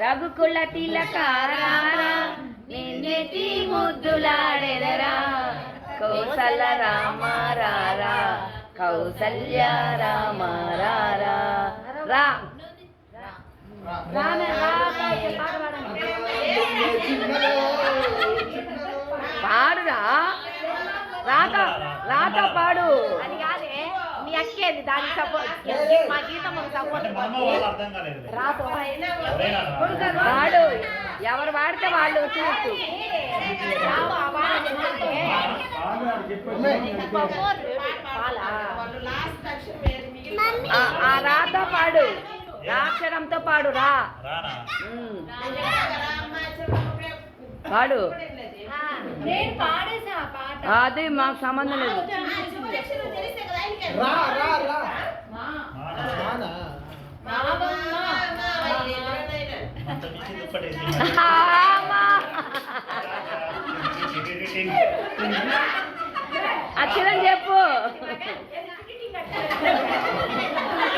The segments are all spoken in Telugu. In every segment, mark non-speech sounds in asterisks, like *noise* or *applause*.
రఘుకుల తిలకారా నిన్నెతి ముద్దులాడెదరా. కౌసల రామారారా కౌసల్య రామారారా రా. పాడురా. రాత రాత పాడు. అది కాదే. మీ అక్కేది దానికి సపోర్ట్ మా గీతం ఒక సపోర్ట్ అంటే మనమ వాళ్ళు అర్థం కాలేదు రాతో ఎవరైనా రా. పాడు ఎవరు పాడితే వాళ్ళు చూస్తూ. రావు ఆ రాత పాడు. రాక్షరంతో పాడు రా. పాడు నేను పాడేసా ఆ పాట? అది మాకు సంబంధం లేదు. రా. అక్షరం చెప్పు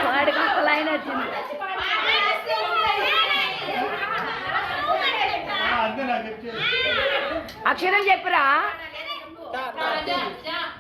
వాడికి ఒక లైన్ వచ్చింది. అక్షరం చెప్పురా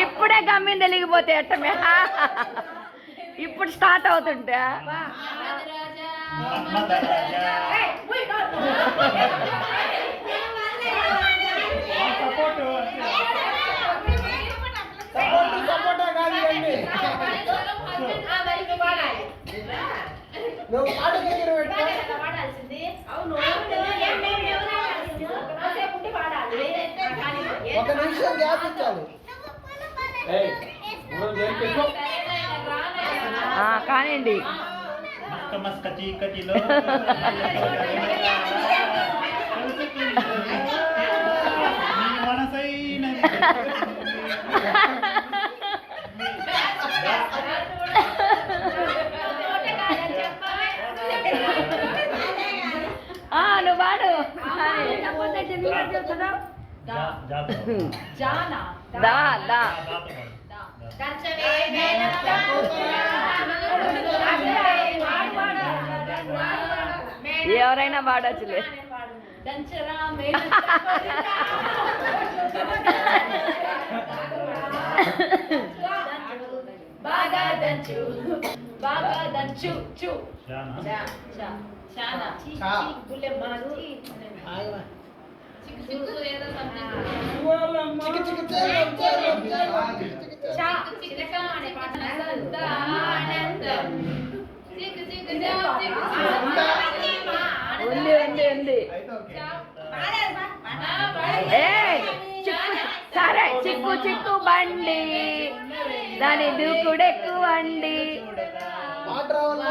ఇప్పుడే గమ్యం తెలిగిపోతే ఎట్టమే ఇప్పుడు స్టార్ట్ అవుతుంటే. రాజా. నువ్వు పాట దగ్గర పెట్టు ఒక నిమిషం గ్యాప్ ఇచ్చాలి. ఆ, కానివ్వండి మస్క మస్క చీకటిలో *laughs* నీ *laughs* మనసైనది ఆ, నువ్వు వాడు జాతో. జానా దా. ఎవరైనా పాడొచ్చులే దంచరా బాగా దంచు బాగా దంచు చు జానా? ఉంది ఉంది సరే చిక్కు చిక్కు బండి. దాని దూకుడెక్కువండి పాట రావాలా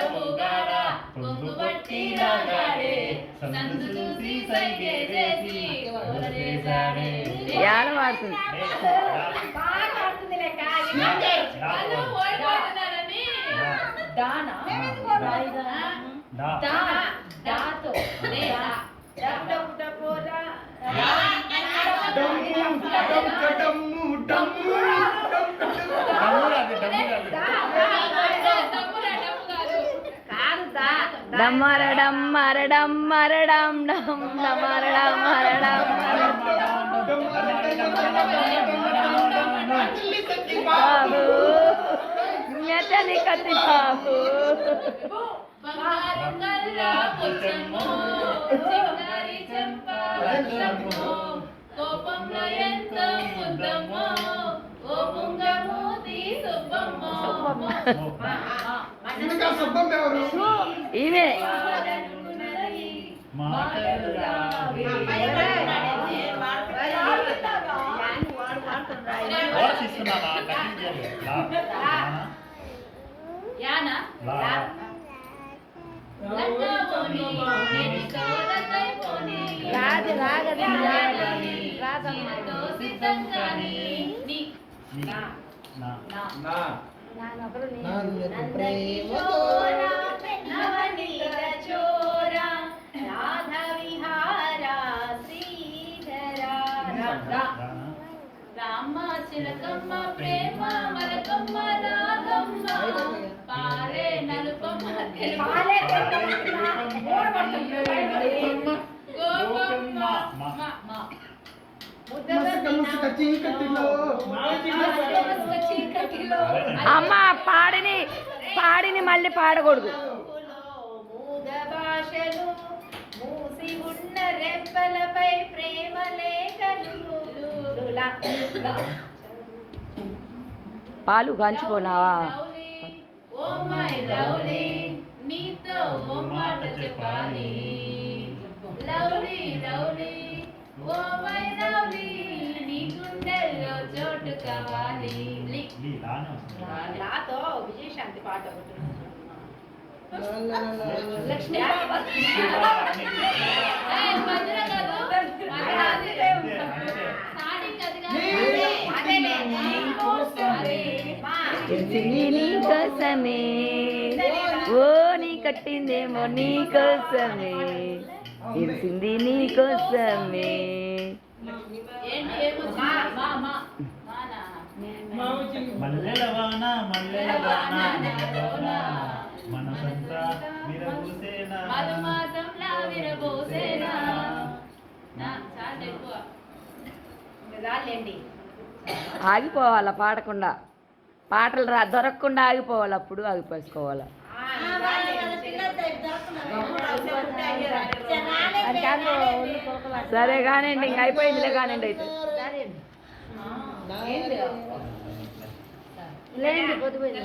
డబ్బు డమ్ము డమ్ము డమ్ము డమ్ము డమ్మరడం మరడం మరడం డమ్ డమరడం మరడం బాబు నతని కతి బాబు కోపంలో ఎంత ముద్దమ్మో లన్నైపోని రాదు రాగది నీతో సిద్ధంగాని నీ నీ. నా. రామ చిలకమ్మ ప్రేమ మలకమ్మ రాగమ్మ పారే నలుపమ్మ పాలే గోపమ్మ మా. మా మా మసక మసక చీకటిలో అమ్మ పాడిని పాడిని మళ్ళీ పాడకూడదు. మూగ భాషలు మూసి ఉన్న రెప్పలపై ప్రేమ లేఖలు పాలు నీతో ఓ మాట చెప్పాలి. ఓ మై నాతో విజయశాంతి పాట లక్ష్మీ. నీ- కోసమే ఓ నీ కట్టిందేమో నీ కోసమే నీ కోసమే మల్లెల వాన మల్లెల వాన నెలలోన మనసంతా విరబూసేనా? మధుమాసంలా విరబోసేనా? నా చాలు ఎక్కువ. రాలేండి ఆగిపోవాలా పాడకుండా. పాటలు రా దొరకకుండా ఆగిపోవాలి అప్పుడు ఆగిపోసుకోవాలి. సరే కానివ్వండి ఇంక అయిపోయిందిలే కానివ్వండి అయితే. లేండి పొద్దుపోయింది